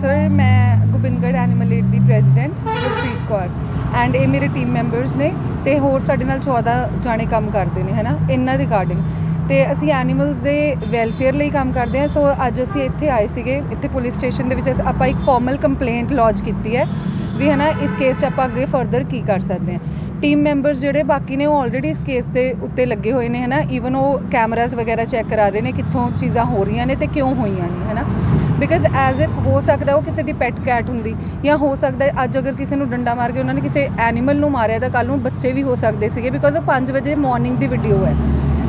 Sir ਮੈਂ Gobindgarh animal aid ਦੀ president Gurpreet Kaur. And ਇਹ ਮੇਰੇ ਟੀਮ ਮੈਂਬਰਸ ਨੇ ਤੇ ਹੋਰ ਸਾਡੇ ਨਾਲ 14 ਜਾਣੇ ਕੰਮ ਕਰਦੇ ਨੇ, ਹਨਾ? ਇਹਨਾਂ ਰਿਗਾਰਡਿੰਗ ਤੇ ਅਸੀਂ ਐਨੀਮਲਸ ਦੇ ਵੈਲਫੇਅਰ ਲਈ ਕੰਮ ਕਰਦੇ ਹਾਂ। ਸੋ ਅੱਜ ਅਸੀਂ ਇੱਥੇ ਆਏ ਸੀਗੇ, ਇੱਥੇ ਪੁਲਿਸ ਸਟੇਸ਼ਨ ਦੇ ਵਿੱਚ। ਅਸ- ਆਪਾਂ ਇੱਕ ਫਾਰਮਲ ਕੰਪਲੇਂਟ ਲੌਂਚ ਕੀਤੀ ਹੈ ਵੀ, ਹਨਾ, ਇਸ ਕੇਸ 'ਚ ਆਪਾਂ ਅੱਗੇ ਫਰਦਰ ਕੀ ਕਰ ਸਕਦੇ ਹਾਂ। ਟੀਮ ਮੈਂਬਰਸ ਜਿਹੜੇ ਬਾਕੀ ਨੇ, ਉਹ ਆਲਰੇਡੀ ਇਸ ਕੇਸ ਦੇ ਉੱਤੇ ਲੱਗੇ ਹੋਏ ਨੇ, ਹਨਾ? ਈਵਨ ਉਹ ਕੈਮਰਾਜ਼ ਵਗੈਰਾ ਚੈੱਕ ਕਰਾ ਰਹੇ ਨੇ ਕਿੱਥੋਂ ਚੀਜ਼ਾਂ ਹੋ ਰਹੀਆਂ ਨੇ ਤੇ ਕਿਉਂ ਹੋਈਆਂ ਨੇ, ਹਨਾ? ਬਿਕਾਜ਼ ਐਜ਼ ਇਫ ਹੋ ਸਕਦਾ ਉਹ ਕਿਸੇ ਦੀ ਪੈਟ ਕੈਟ ਹੁੰਦੀ ਜਾਂ ਹੋ ਸਕਦਾ ਅੱਜ ਅਗਰ ਕਿਸੇ ਨੂੰ ਡੰਡਾ ਮਾਰ ਕੇ ਉਹਨਾਂ ਨੇ ਕਿਸੇ ਐਨੀਮਲ ਨੂੰ ਮਾਰਿਆ ਤਾਂ ਕੱਲ ਨੂੰ ਬੱਚੇ ਵੀ ਹੋ ਸਕਦੇ ਸੀਗੇ ਬਿਕਾਜ਼ ਉਹ 5 ਵਜੇ ਮਾਰਨਿੰਗ ਦੀ ਵੀਡੀਓ ਹੈ।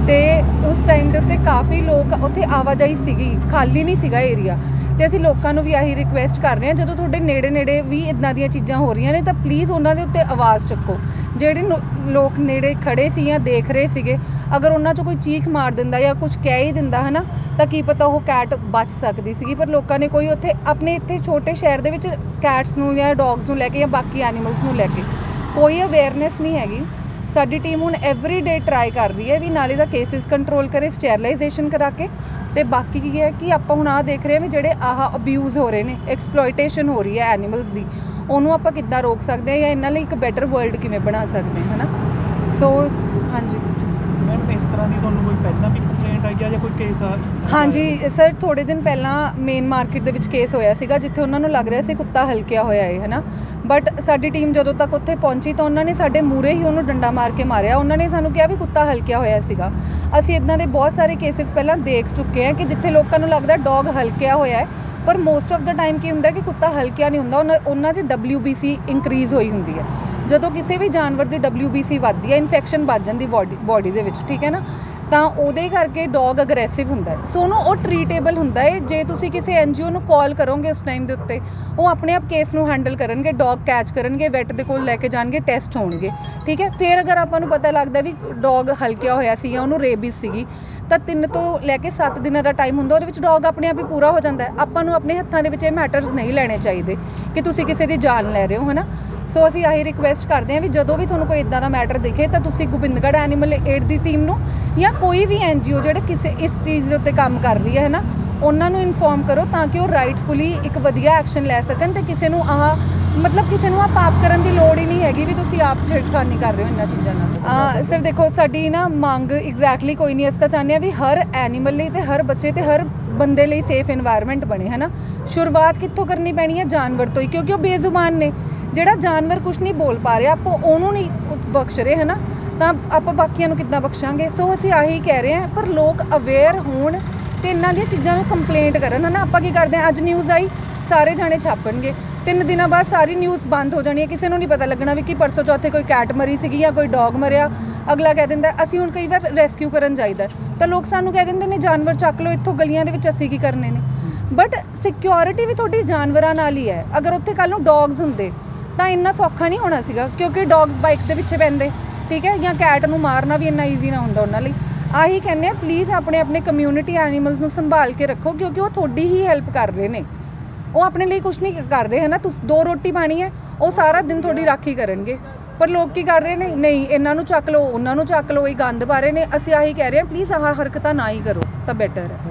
ਤੇ ਉਸ ਟਾਈਮ ਦੇ ਉੱਤੇ ਕਾਫੀ ਲੋਕ ਉੱਥੇ ਆਵਾਜਾਈ ਸੀਗੀ, ਖਾਲੀ ਨਹੀਂ ਸੀਗਾ ਏਰੀਆ ਤੇ ਅਸੀਂ ਲੋਕਾਂ ਨੂੰ ਵੀ ਆਹੀ ਰਿਕੁਐਸਟ ਕਰ ਰਹੇ ਹਾਂ, ਜਦੋਂ ਤੁਹਾਡੇ ਨੇੜੇ ਨੇੜੇ ਵੀ ਇਦਾਂ ਦੀਆਂ ਚੀਜ਼ਾਂ ਹੋ ਰਹੀਆਂ ਨੇ, ਤਾਂ ਪਲੀਜ਼ ਉਹਨਾਂ ਦੇ ਉੱਤੇ ਆਵਾਜ਼ ਚੱਕੋ। ਜਿਹੜੇ ਨੋ- ਲੋਕ ਨੇੜੇ ਖੜੇ ਸੀ ਜਾਂ ਦੇਖ ਰਹੇ ਸੀਗੇ, ਅਗਰ ਉਹਨਾਂ 'ਚੋਂ ਕੋਈ ਚੀਖ ਮਾਰ ਦਿੰਦਾ ਜਾਂ ਕੁਝ ਕਹਿ ਹੀ ਦਿੰਦਾ, ਹਨਾ, ਤਾਂ ਕੀ ਪਤਾ ਉਹ ਕੈਟ ਬਚ ਸਕਦੀ ਸੀਗੀ। ਪਰ ਲੋਕਾਂ ਨੇ ਕੋਈ ਉੱਥੇ ਆਪਣੇ ਇੱਥੇ ਛੋਟੇ ਸ਼ਹਿਰ ਦੇ ਵਿੱਚ ਕੈਟਸ ਨੂੰ ਜਾਂ ਡੌਗਸ ਨੂੰ ਲੈ ਕੇ ਜਾਂ ਬਾਕੀ ਐਨੀਮਲਸ ਨੂੰ ਲੈ ਕੇ ਕੋਈ ਅਵੇਅਰਨੈਸ ਨਹੀਂ ਹੈਗੀ। ਸਾਡੀ ਟੀਮ ਹੁਣ ਐਵਰੀ ਡੇ ਟਰਾਈ ਕਰ ਰਹੀ ਹੈ ਵੀ ਨਾਲੇ ਦਾ ਕੇਸਿਸ ਕੰਟਰੋਲ ਕਰੇ ਸਟੈਰਲਾਈਜੇਸ਼ਨ ਕਰਾ ਕੇ। ਤੇ ਬਾਕੀ ਕੀ ਹੈ ਕਿ ਆਪਾਂ ਹੁਣ ਆਹ ਦੇਖ ਰਹੇ ਹਾਂ ਵੀ ਜਿਹੜੇ ਆਹ ਅਬਿਊਜ਼ ਹੋ ਰਹੇ ਨੇ ਐਕਸਪਲੋਇਟੇਸ਼ਨ ਹੋ ਰਹੀ ਹੈ ਐਨੀਮਲਸ ਦੀ। ਉਹਨੂੰ ਆਪਾਂ ਕਿੱਦਾਂ ਰੋਕ ਸਕਦੇ ਹਾਂ ਜਾਂ ਇਹਨਾਂ ਲਈ ਇੱਕ ਬੈਟਰ ਵਰਲਡ ਕਿਵੇਂ ਬਣਾ ਸਕਦੇ ਹਾਂ, ਹਨਾ? ਸੋ ਹਾਂਜੀ। ਮੈਮ, ਇਸ ਤਰ੍ਹਾਂ ਦੀ ਤੁਹਾਨੂੰ ਕੋਈ ਪਹਿਲਾਂ ਵੀ ਕੰਪਲੇਂਟ ਆਈ ਆ ਜਾਂ ਕੋਈ ਕੇਸ ਆ? ਹਾਂਜੀ, ਸਰ ਥੋੜੇ ਦਿਨ ਪਹਿਲਾਂ ਮੇਨ ਮਾਰਕੀਟ ਦੇ ਵਿੱਚ ਕੇਸ ਹੋਇਆ ਸੀਗਾ, ਜਿੱਥੇ ਉਹਨਾਂ ਨੂੰ ਲੱਗ ਰਿਹਾ ਸੀ ਕੁੱਤਾ ਹਲਕਿਆ ਹੋਇਆ ਹੈ ਹਨਾ? ਬਟ ਸਾਡੀ ਟੀਮ ਜਦੋਂ ਤੱਕ ਉੱਥੇ ਪਹੁੰਚੀ ਤਾਂ ਉਹਨਾਂ ਨੇ ਸਾਡੇ ਮੂਰੇ ਹੀ ਉਹਨੂੰ ਡੰਡਾ ਮਾਰ ਕੇ ਮਾਰਿਆ। ਉਹਨਾਂ ਨੇ ਸਾਨੂੰ ਕਿਹਾ ਵੀ ਕੁੱਤਾ ਹਲਕਿਆ ਹੋਇਆ ਸੀਗਾ। ਅਸੀਂ ਇਦਾਂ ਦੇ ਬਹੁਤ ਸਾਰੇ ਕੇਸਿਸ ਪਹਿਲਾਂ ਦੇਖ ਚੁੱਕੇ ਹਾਂ ਕਿ ਜਿੱਥੇ ਲੋਕਾਂ ਨੂੰ ਲੱਗਦਾ ਡੌਗ ਹਲਕਿਆ ਹੋਇਆ ਹੈ ਪਰ ਮੋਸਟ ਆਫ ਦਾ ਟਾਈਮ ਕੀ ਹੁੰਦਾ ਕਿ ਕੁੱਤਾ ਹਲਕਿਆ ਨਹੀਂ ਹੁੰਦਾ, ਉਹਨਾਂ- ਉਹਨਾਂ 'ਚ WBC ਇਨਕਰੀਜ਼ ਹੋਈ ਹੁੰਦੀ ਹੈ। ਜਦੋਂ ਕਿਸੇ ਵੀ ਜਾਨਵਰ ਦੀ WBC ਵੱਧਦੀ ਹੈ ਇਨਫੈਕਸ਼ਨ ਵੱਧ ਜਾਂਦੀ ਬਾਡੀ ਬਾਡੀ ਦੇ ਵਿੱਚ, ਠੀਕ ਹੈ ਨਾ? ਤਾਂ ਉਹਦੇ ਕਰਕੇ ਡੌਗ ਅਗਰੈਸਿਵ ਹੁੰਦਾ ਹੈ। ਸੋ ਉਹਨੂੰ ਉਹ ਟਰੀਟੇਬਲ ਹੁੰਦਾ ਹੈ। ਜੇ ਤੁਸੀਂ ਕਿਸੇ ਐਨਜੀਓ ਨੂੰ ਕਾਲ ਕਰੋਗੇ ਉਸ ਟਾਈਮ ਦੇ ਉੱਤੇ, ਉਹ ਆਪਣੇ ਆਪ ਕੇਸ ਨੂੰ ਹੈਂਡਲ ਕਰਨਗੇ ਡੌਗ ਕੈਚ ਕਰਨਗੇ ਵੈਟ ਦੇ ਕੋਲ ਲੈ ਕੇ ਜਾਣਗੇ ਟੈਸਟ ਹੋਣਗੇ। ਠੀਕ ਹੈ? ਫਿਰ ਅਗਰ ਆਪਾਂ ਨੂੰ ਪਤਾ ਲੱਗਦਾ ਵੀ ਡੌਗ ਹਲਕਿਆ ਹੋਇਆ ਸੀ ਜਾਂ ਉਹਨੂੰ ਰੇਬੀਜ਼ ਸੀਗੀ ਤਾਂ 3 ਤੋਂ ਲੈ ਕੇ 7 ਦਿਨਾਂ ਦਾ ਟਾਈਮ ਹੁੰਦਾ, ਉਹਦੇ ਵਿੱਚ ਡੌਗ ਆਪਣੇ ਆਪ ਹੀ ਪੂਰਾ ਹੋ ਜਾਂਦਾ ਆਪਾਂ ਨੂੰ ਆਪਣੇ ਹੱਥਾਂ ਦੇ ਵਿੱਚ ਇਹ ਮੈਟਰਸ ਨਹੀਂ ਲੈਣੇ ਚਾਹੀਦੇ ਕਿ ਤੁਸੀਂ ਕਿਸੇ ਦੀ ਜਾਨ ਲੈ ਰਹੇ ਹੋ, ਹਨਾ? ਸੋ ਅਸੀਂ ਆਹੀ ਰਿਕੁਐਸਟ ਕਰਦੇ ਹਾਂ ਵੀ ਜਦੋਂ ਵੀ ਤੁਹਾਨੂੰ ਕੋਈ ਇਦਾਂ ਦਾ ਮੈਟਰ ਦਿਖੇ, ਤਾਂ ਤੁਸੀਂ ਗੋਬਿੰਦਗੜ੍ਹ ਐਨੀਮਲ ਏਡ ਦੀ ਟੀਮ ਨੂੰ ਜਾਂ ਕੋਈ ਵੀ ਐਨਜੀਓ ਜਿਹੜਾ ਕਿਸੇ ਇਸ ਚੀਜ਼ ਦੇ ਉੱਤੇ ਕੰਮ ਕਰ ਰਹੀ ਹੈ, ਹਨਾ, ਉਹਨਾਂ ਨੂੰ ਇਨਫੋਰਮ ਕਰੋ ਤਾਂ ਕਿ ਉਹ ਰਾਈਟਫੁਲੀ ਇੱਕ ਵਧੀਆ ਐਕਸ਼ਨ ਲੈ ਸਕਣ ਤੇ ਕਿਸੇ ਨੂੰ ਆਹ ਮਤਲਬ ਕਿਸੇ ਨੂੰ ਆ ਪਾਪ ਕਰਨ ਦੀ ਲੋੜ ਹੀ ਨਹੀਂ ਹੈਗੀ ਵੀ ਤੁਸੀਂ ਆਪ ਛੇੜਖਾਨੀ ਕਰ ਰਹੇ ਹੋ ਇਹਨਾਂ ਚੀਜ਼ਾਂ ਨਾਲ। ਸਰ ਦੇਖੋ ਸਾਡੀ ਨਾ ਮੰਗ ਐਗਜ਼ੈਕਟਲੀ ਕੋਈ ਨਹੀਂ ਅਸੀਂ ਤਾਂ ਚਾਹੁੰਦੇ ਆ ਵੀ ਹਰ ਐਨੀਮਲ ਲਈ ਤੇ ਹਰ ਬੱਚੇ ਤੇ ਹਰ ਬੰਦੇ ਲਈ ਸੇਫ এনवायरमेंट ਬਣੇ ਹੈ ਨਾ ਸ਼ੁਰੂਆਤ ਕਿੱਥੋਂ ਕਰਨੀ ਪੈਣੀ ਹੈ? ਜਾਨਵਰ ਤੋਂ ਹੀ ਕਿਉਂਕਿ ਉਹ ਬੇਜ਼ੁਬਾਨ ਨੇ। ਜਿਹੜਾ ਜਾਨਵਰ ਕੁਝ ਨਹੀਂ ਬੋਲ ਪਾ ਰਿਹਾ ਆਪਾਂ ਉਹਨੂੰ ਨਹੀਂ ਬਖਸ਼ ਰਹੇ ਹੈ ਨਾ ਤਾਂ ਆਪਾਂ ਬਾਕੀਆਂ ਨੂੰ ਕਿੱਦਾਂ ਬਖਸ਼ਾਂਗੇ? ਸੋ ਅਸੀਂ ਆਹੀ ਕਹਿ ਰਹੇ ਹਾਂ ਪਰ ਲੋਕ ਅਵੇਅਰ ਹੋਣ ਤੇ ਇਹਨਾਂ ਦੀਆਂ ਚੀਜ਼ਾਂ ਨੂੰ ਕੰਪਲੇਂਟ ਕਰਨ ਹੈ ਨਾ ਆਪਾਂ ਕੀ ਕਰਦੇ ਹਾਂ? ਅੱਜ ਨਿਊਜ਼ ਆਈ ਸਾਰੇ ਜਾਣੇ ਛਾਪਣਗੇ। ਤਿੰਨ ਦਿਨਾਂ ਬਾਅਦ ਸਾਰੀ ਨਿਊਜ਼ ਬੰਦ ਹੋ ਜਾਣੀ ਹੈ। ਕਿਸੇ ਨੂੰ ਨਹੀਂ ਪਤਾ ਲੱਗਣਾ ਵੀ ਕਿ ਪਰਸੋਂ ਚੌਥੇ ਕੋਈ ਕੈਟ ਮਰੀ ਸੀਗੀ ਜਾਂ ਕੋਈ ਡੌਗ ਮਰਿਆ। ਅਗਲਾ ਕਹਿ ਦਿੰਦਾ, ਅਸੀਂ ਹੁਣ ਕਈ ਵਾਰ ਰੈਸਕਿਊ ਕਰਨ ਜਾਈਦਾ ਤਾਂ ਲੋਕ ਸਾਨੂੰ ਕਹਿ ਦਿੰਦੇ ਨੇ, ਜਾਨਵਰ ਚੱਕ ਲਓ, ਇੱਥੋਂ ਗਲੀਆਂ ਦੇ ਵਿੱਚ ਅਸੀਂ ਕੀ ਕਰਨੇ ਨੇ? ਬਟ ਸਿਕਿਉਰਿਟੀ ਵੀ ਤੁਹਾਡੀ ਜਾਨਵਰਾਂ ਨਾਲ ਹੀ ਹੈ। ਅਗਰ ਉੱਥੇ ਕੱਲ ਨੂੰ ਡੌਗਸ ਹੁੰਦੇ, ਤਾਂ ਇੰਨਾ ਸੌਖਾ ਨਹੀਂ ਹੋਣਾ ਸੀਗਾ, ਕਿਉਂਕਿ ਡੌਗਸ ਬਾਈਕ ਦੇ ਪਿੱਛੇ ਪੈਂਦੇ, ਠੀਕ ਹੈ? ਜਾਂ ਕੈਟ ਨੂੰ ਮਾਰਨਾ ਵੀ ਇੰਨਾ ਈਜ਼ੀ ਨਾ ਹੁੰਦਾ ਉਹਨਾਂ ਲਈ। ਆਹੀ ਕਹਿੰਦੇ ਆ ਪਲੀਜ਼ ਆਪਣੇ ਆਪਣੇ ਕਮਿਊਨਿਟੀ ਐਨੀਮਲਸ ਨੂੰ ਸੰਭਾਲ ਕੇ ਰੱਖੋ, ਕਿਉਂਕਿ ਉਹ ਤੁਹਾਡੀ ਹੀ ਹੈਲਪ ਕਰ ਰਹੇ ਨੇ। ਉਹ ਆਪਣੇ ਲਈ ਕੁਝ ਨਹੀਂ ਕਰ ਰਹੇ, ਹਨਾ? ਤੂੰ ਦੋ ਰੋਟੀ ਪਾਣੀ ਹੈ, ਉਹ ਸਾਰਾ ਦਿਨ ਤੁਹਾਡੀ ਰਾਖੀ ਕਰਨਗੇ। ਪਰ ਲੋਕ ਕੀ ਕਰ ਰਹੇ ਨੇ? ਨਹੀਂ, ਇਹਨਾਂ ਨੂੰ ਚੱਕ ਲਓ, ਉਹਨਾਂ ਨੂੰ ਚੱਕ ਲਓ, ਇਹ ਗੰਦ ਪਾ ਰਹੇ ਨੇ। ਅਸੀਂ ਆਹੀ ਕਹਿ ਰਹੇ ਹਾਂ ਪਲੀਜ਼ ਆਹ ਹਰਕਤਾਂ ਨਾ ਹੀ ਕਰੋ, ਤਾਂ ਬੈਟਰ ਹੈ।